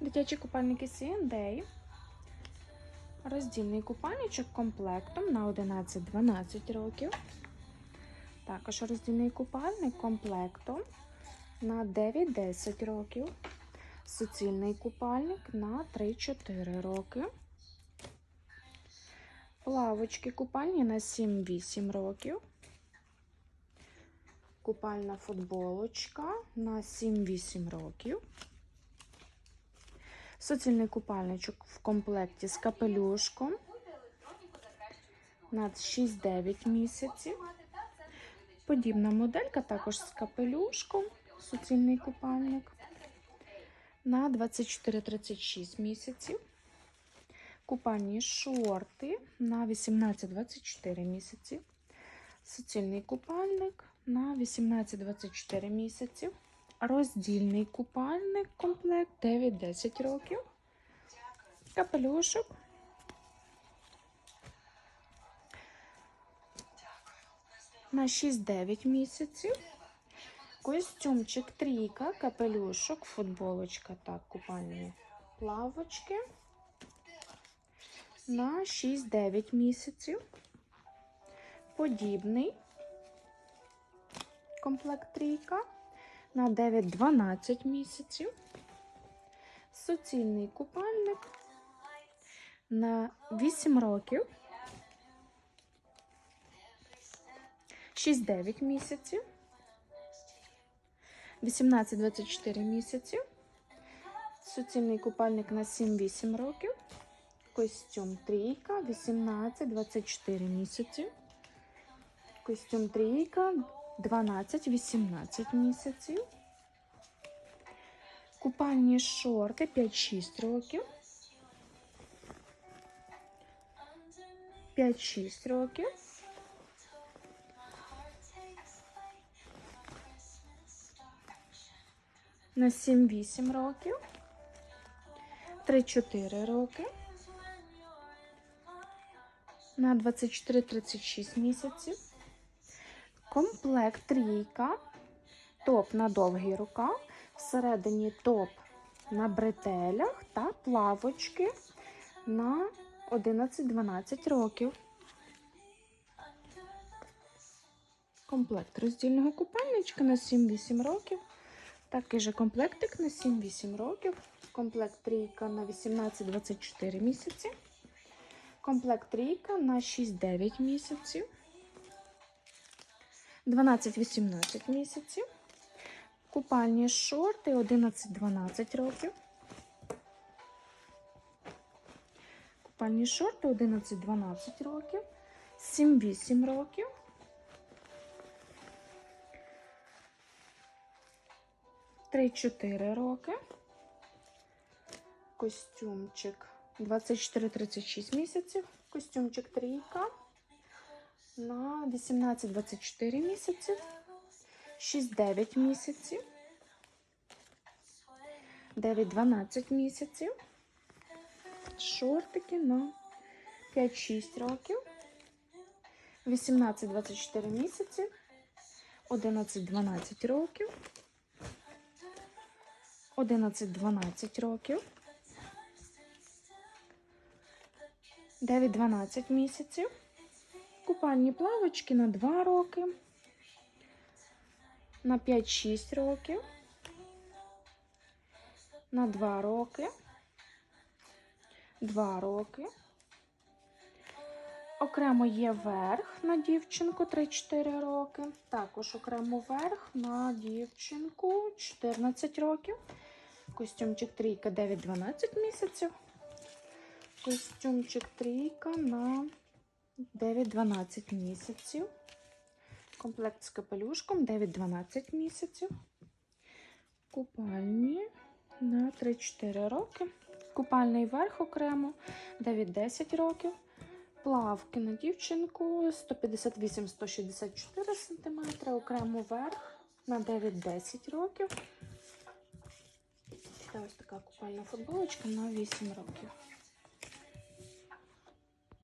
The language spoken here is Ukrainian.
Дитячі купальники C&A. Роздільний купальничок комплектом на 11-12 років. Також роздільний купальник комплектом на 9-10 років. Суцільний купальник на 3-4 роки. Плавочки купальні на 7-8 років. Купальна футболочка на 7-8 років. Суцільний купальничок в комплекті з капелюшком на 6-9 місяців. Подібна моделька також з капелюшком, суцільний купальник на 24-36 місяців. Купальні шорти на 18-24 місяці. Суцільний купальник на 18-24 місяці. Роздільний купальник комплект 9-10 років. Капелюшок. На 6-9 місяців. Костюмчик трійка, капелюшок, футболочка, так, купальні плавочки. На 6-9 місяців. Подібний комплект трійка на 9-12 місяців. Суцільний купальник на 8 років. 6-9 місяців. 18-24 місяці. Суцільний купальник на 7-8 років. Костюм трійка 18-24 місяці. Костюм трійка 12-18 місяців. Купальні шорти 5-6 років. 5-6 років. На 7-8 років. 3-4 роки. На 24-36 місяців. Комплект трійка, топ на довгий рукав, всередині топ на бретелях та плавочки на 11-12 років. Комплект роздільного купальничка на 7-8 років. Такий же комплектик на 7-8 років. Комплект трійка на 18-24 місяці. Комплект трійка на 6-9 місяців. 12-18 місяців. Купальні шорти 11-12 років. Купальні шорти 11-12 років. 7-8 років. Три-чотири роки. Костюмчик 24-36 місяців. Костюмчик трійка на 18-24 місяці, 6-9 місяців, 9-12 місяців, шортики на 5-6 років, 18-24 місяці, 11-12 років, 11-12 років, 9-12 місяців. Купальні плавочки на 2 роки, на 5-6 років, на 2 роки, 2 роки. Окремо є верх на дівчинку 3-4 роки. Також окремо верх на дівчинку 14 років. Костюмчик трійка 9-12 місяців. Костюмчик трійка на 9-12 місяців. Комплект з капелюшком 9-12 місяців. Купальні на 3-4 роки. Купальний верх окремо 9-10 років. Плавки на дівчинку 158-164 см. Окремо верх на 9-10 років. Та ось така купальна футболочка на 8 років.